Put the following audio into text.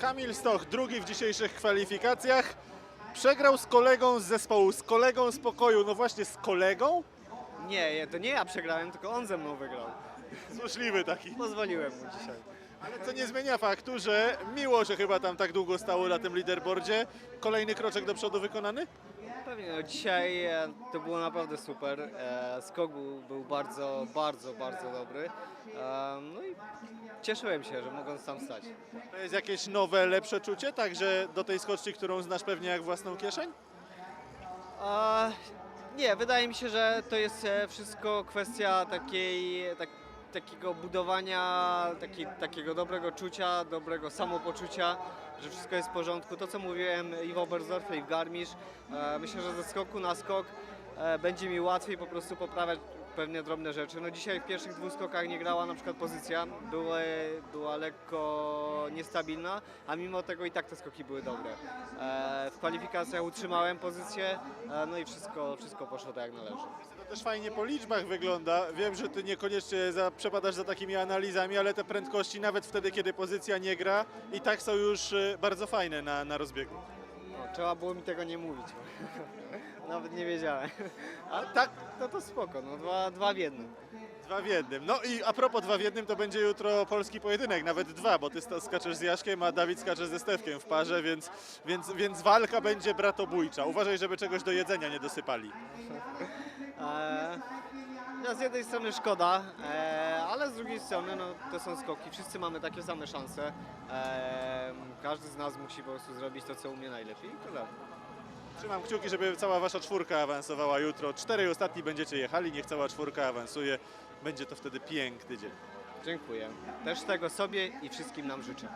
Kamil Stoch, drugi w dzisiejszych kwalifikacjach. Przegrał z kolegą z zespołu, z kolegą z pokoju. No właśnie, z kolegą? Nie, to nie ja przegrałem, tylko on ze mną wygrał. Złośliwy taki. Pozwoliłem mu dzisiaj. Ale co nie zmienia faktu, że miło, że chyba tam tak długo stało na tym liderboardzie. Kolejny kroczek do przodu wykonany? Pewnie, no dzisiaj e, to było naprawdę super. E, skok był, był bardzo, bardzo, bardzo dobry. E, no i cieszyłem się, że mogąc tam stać. To jest jakieś nowe, lepsze czucie, także do tej skoczni, którą znasz pewnie jak własną kieszeń? E, nie, wydaje mi się, że to jest e, wszystko kwestia takiej, tak, takiego budowania, taki, takiego dobrego czucia, dobrego samopoczucia, że wszystko jest w porządku. To, co mówiłem i w Oberstdorfie, i w Garmisch, e, myślę, że ze skoku na skok e, będzie mi łatwiej po prostu poprawiać pewne drobne rzeczy. No dzisiaj w pierwszych dwóch skokach nie grała na przykład pozycja, były, była lekko niestabilna, a mimo tego i tak te skoki były dobre. E, w kwalifikacjach utrzymałem pozycję, e, no i wszystko, wszystko poszło tak jak należy. To też fajnie po liczbach wygląda. Wiem, że ty niekoniecznie za, przepadasz za takimi analizami, ale te prędkości nawet wtedy, kiedy pozycja nie gra, i tak są już y, bardzo fajne na, na rozbiegu. No, trzeba było mi tego nie mówić. Nawet nie wiedziałem. A tak, no to spoko, no dwa, dwa w jednym. Dwa w jednym. No i a propos dwa w jednym, to będzie jutro polski pojedynek, nawet dwa, bo ty sta- skaczesz z Jaszkiem, a Dawid skacze ze Stewkiem w parze, więc, więc, więc walka będzie bratobójcza. Uważaj, żeby czegoś do jedzenia nie dosypali. Eee, no z jednej strony szkoda, e, ale z drugiej strony no, to są skoki, wszyscy mamy takie same szanse. E, każdy z nas musi po prostu zrobić to, co umie najlepiej i tyle. Trzymam kciuki, żeby cała wasza czwórka awansowała jutro. Cztery ostatni będziecie jechali, niech cała czwórka awansuje. Będzie to wtedy piękny dzień. Dziękuję. Też tego sobie i wszystkim nam życzę.